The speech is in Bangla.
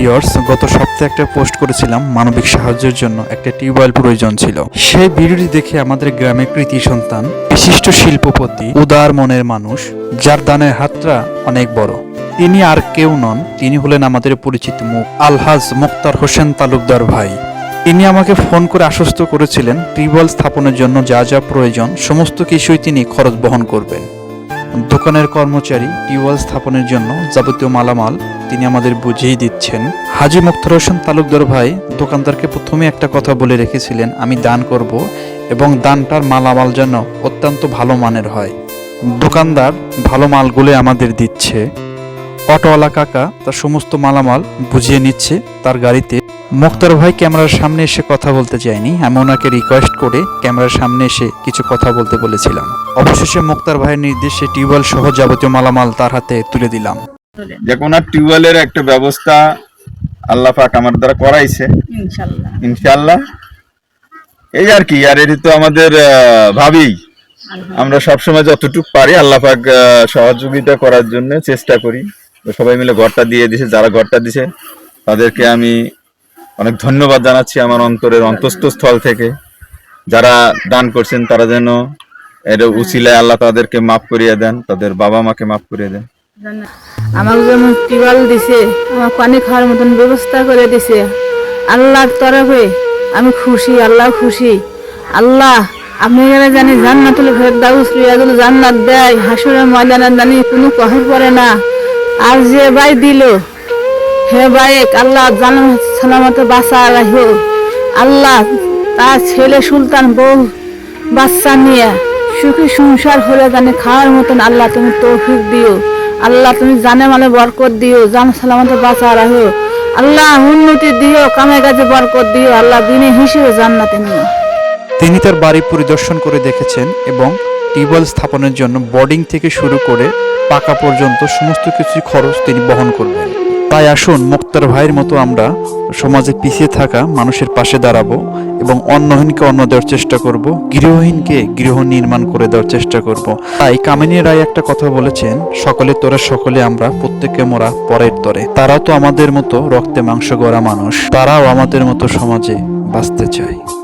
ভিউয়ার্স গত সপ্তাহে একটা পোস্ট করেছিলাম মানবিক সাহায্যের জন্য, একটা টিউবওয়েল প্রয়োজন ছিল। সেই ভিডিওটি দেখে আমাদের গ্রামের কৃতি সন্তান, বিশিষ্ট শিল্পপতি, উদার মনের মানুষ, যার দানের হাতটা অনেক বড়। তিনি আর কেউ নন, তিনি হলেন আমাদের পরিচিত মুখ আলহাজ মুক্তার হোসেন তালুকদার ভাই। তিনি আমাকে ফোন করে আশ্বস্ত করেছিলেন, টিউবওয়েল স্থাপনের জন্য যা যা প্রয়োজন, সমস্ত কিছুই তিনি খরচ বহন করবেন। দোকানের কর্মচারী টিউবওয়েল স্থাপনের জন্য যাবতীয় মালামাল তিনি আমাদের বুঝিয়ে দিচ্ছেন। হাজি মুক্তার হোসেন তালুকদার ভাই দোকানদারকে প্রথমে একটা কথা বলে রেখেছিলেন, আমি দান করব এবং দানটার মালামাল যেন অত্যন্ত ভালো মানের হয়। দোকানদার ভালো মালগুলো আমাদের দিচ্ছে। অটোওয়ালা কাকা তার সমস্ত মালামাল বুঝিয়ে নিচ্ছে, তার গাড়িতে মুক্তার ভাই ক্যামেরার সামনে এসে কথা বলতে চাইনি আমি ওনাকে রিকোয়েস্ট করে ক্যামেরার সামনে এসে কিছু কথা বলতে বলেছিলাম। অবশেষে মুক্তার ভাইয়ের নির্দেশে টিউবওয়েল সহ যাবতীয় মালামাল তার হাতে তুলে দিলাম। যে কোনো টিউবওয়েলের একটা ব্যবস্থা আল্লাহ পাক আমার দ্বারা করাইছে। ইনশাল্লাহ ইনশাআল্লাহ। এই আর কি আর এটি তো আমাদের ভাবি। আমরা সবসময় যতটুকু পারি আল্লাহ পাক সহযোগিতা করার জন্য চেষ্টা করি। তো সবাই মিলে ঘরটা দিয়ে দিছে যারা ঘরটা দিছে তাদেরকে আমি অনেক ধন্যবাদ জানাচ্ছি আমার অন্তরের অন্তস্থ স্থল থেকে। যারা দান করছেন, তারা যেন এর উচিলায় আল্লাহ তাদেরকে মাফ করিয়ে দেন, তাদের বাবা মাকে মাফ করিয়ে দেন। আমাকে যেমন টিউবওয়েল দিছে, আমার পানি খাওয়ার মতন ব্যবস্থা করে দিছে। আল্লাহর তরফে আমি খুশি, আল্লাহ খুশি। আল্লাহ, আপনি জানি জান্নাতুল ফেরদাউস রিয়াজুল জান্নাত দেয়, হাসুরের ময়দানে জানি কোনো কহের পড়ে না। আর যে ভাই দিল হে বাইক আল্লাহ জানাম সালামতে বাসা রাখো আল্লাহ তার ছেলে সুলতান বউ বাচ্চা নিয়ে সুখী সংসার হলে জানে খাওয়ার মতন আল্লাহ তুমি তৌফিক দিও। আল্লাহ তুমি জানে মানে বরকত দিও, জান সালামতে বাঁচা রাখো আল্লাহ উন্নতি দিও, কামে কাজে বরকত দিও, আল্লাহ দিনে হিসেবে জান্নাতে নিও। তিনি তার বাড়ি পরিদর্শন করে দেখেছেন এবং টিউবওয়েল স্থাপনের জন্য বোর্ডিং থেকে শুরু করে পাকা পর্যন্ত সমস্ত কিছু খরচ তিনি বহন করবেন। তাই আসুন, মুক্তার ভাইয়ের মতো আমরা সমাজে পিছিয়ে থাকা মানুষের পাশে দাঁড়াবো এবং অন্নহীনকে অন্ন দেওয়ার চেষ্টা করব, গৃহহীনকে গৃহ নির্মাণ করে দেওয়ার চেষ্টা করব। তাই কামিনী রায় একটা কথা বলেছেন, সকলে তোরা, সকলে আমরা প্রত্যেকে মোরা পরের তরে। তারাও তো আমাদের মতো রক্তে মাংস গড়া মানুষ, তারাও আমাদের মতো সমাজে বাঁচতে চায়।